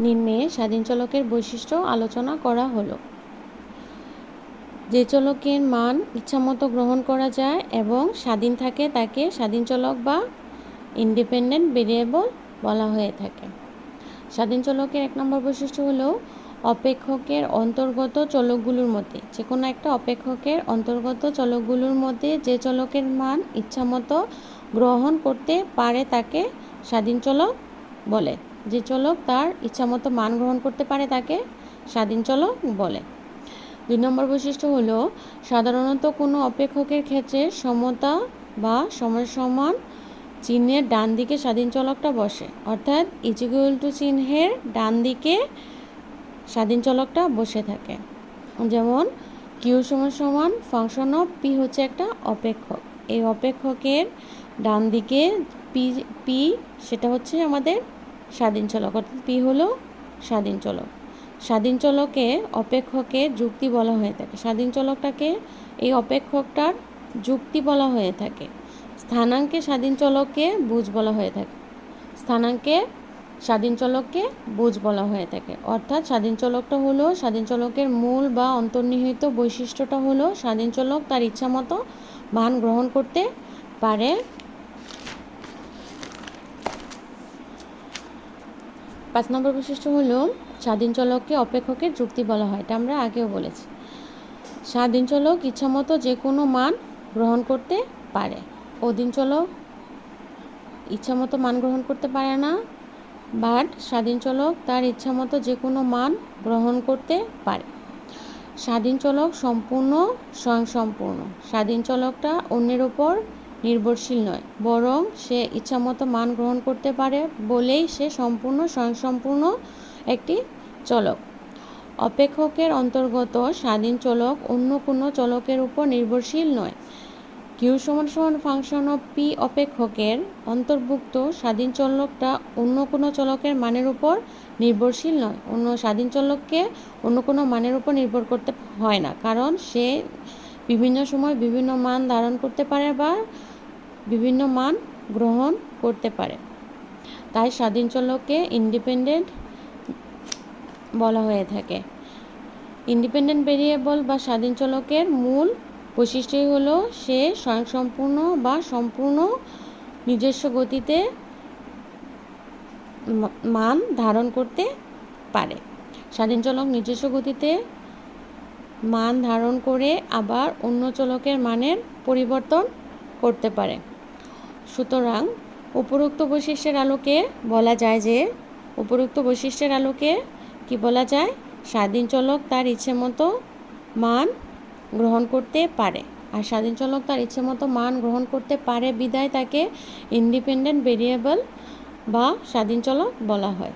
নিম্নে স্বাধীন চলকের বৈশিষ্ট্য আলোচনা করা হলো। যে চলকের মান ইচ্ছামতো গ্রহণ করা যায় এবং স্বাধীন থাকে তাকে স্বাধীন চলক বা ইন্ডিপেন্ডেন্ট ভেরিয়েবল বলা হয়ে থাকে। স্বাধীন চলকের এক নম্বর বৈশিষ্ট্য হলো অপেক্ষকের অন্তর্গত চলকগুলোর মধ্যে। যে কোনো একটা অপেক্ষকের অন্তর্গত চলকগুলোর মধ্যে যে চলকের মান ইচ্ছামতো গ্রহণ করতে পারে তাকে স্বাধীন চলক বলে। যে চলক তার ইচ্ছামতো মান গ্রহণ করতে পারে তাকে, স্বাধীন চলক বলে। দুই নম্বর বৈশিষ্ট্য হলো, সাধারণত কোনো অপেক্ষকের ক্ষেত্রে সমতা বা সমান চিহ্নের ডান দিকে স্বাধীন চলকটা বসে, অর্থাৎ ইজিকুয়াল টু চিহ্নের ডান দিকে স্বাধীন চলকটা বসে থাকে। যেমন কিউ সমান সমান ফাংশন অফ পি হচ্ছে একটা অপেক্ষক। এই অপেক্ষকের ডান দিকে পি পি সেটা হচ্ছে আমাদের স্বাধীন চলক, অর্থাৎ পি হলো স্বাধীন চলক। স্বাধীন চলকে অপেক্ষকে যুক্তি বলা হয়ে থাকে। স্বাধীন চলকটাকে এই অপেক্ষকটার যুক্তি বলা হয়ে থাকে। স্থানাঙ্কে স্বাধীন চলককে বুঝ বলা হয়ে থাকে। স্থানাঙ্কে স্বাধীন চলককে বুঝ বলা হয়ে থাকে। অর্থাৎ স্বাধীন চলকটা হলো স্বাধীন চলকের মূল বা অন্তর্নিহিত বৈশিষ্ট্যটা হলো স্বাধীন চলক তার ইচ্ছা মতো মান গ্রহণ করতে পারে পাঁচ নম্বর বৈশিষ্ট্য হলো স্বাধীন চলককে অপেক্ষকের যুক্তি বলা হয়, এটা আমরা আগেও বলেছি। স্বাধীন চলক ইচ্ছামতো যে কোনো মান গ্রহণ করতে পারে। অধীন চলক ইচ্ছামতো মান গ্রহণ করতে পারে না, বাট স্বাধীন চলক তার ইচ্ছামতো যে কোনো মান গ্রহণ করতে পারে। স্বাধীন চলক সম্পূর্ণ স্বয়ংসম্পূর্ণ। স্বাধীন চলকটা অন্যের ওপর নির্ভরশীল নয়, বরং সে ইচ্ছামতো মান গ্রহণ করতে পারে বলেই সে সম্পূর্ণ স্বয়ংসম্পূর্ণ একটি চলক। অপেক্ষকের অন্তর্গত স্বাধীন চলক অন্য কোনো চলকের উপর নির্ভরশীল নয়। কিউ সমান সমান ফাংশন অফ পি অপেক্ষকের অন্তর্ভুক্ত স্বাধীন চলকটা অন্য কোনো চলকের মানের উপর নির্ভরশীল নয়। অন্য স্বাধীন চলককে অন্য কোনো মানের উপর নির্ভর করতে হয় না, কারণ সে বিভিন্ন সময় বিভিন্ন মান ধারণ করতে পারে বা বিভিন্ন মান গ্রহণ করতে পারে। তাই স্বাধীন চলককে ইন্ডিপেন্ডেন্ট বলা হয়ে থাকে। ইন্ডিপেন্ডেন্ট ভেরিয়েবল বা স্বাধীন চলকের মূল বৈশিষ্ট্যই হলো সে স্বয়ংসম্পূর্ণ বা সম্পূর্ণ নিজস্ব গতিতে মান ধারণ করতে পারে। স্বাধীন চলক নিজস্ব গতিতে মান ধারণ করে আবার অন্য চলকের মানের পরিবর্তন করতে পারে। সুতরাং উপরোক্ত বৈশিষ্ট্যের আলোকে বলা যায় যে, উপরোক্ত বৈশিষ্ট্যের আলোকে কি বলা যায়? স্বাধীন চলক তার ইচ্ছে মতো মান গ্রহণ করতে পারে। আর স্বাধীন চলক তার ইচ্ছে মতো মান গ্রহণ করতে পারে বিদায় তাকে ইন্ডিপেন্ডেন্ট ভেরিয়েবল বা স্বাধীন চলক বলা হয়।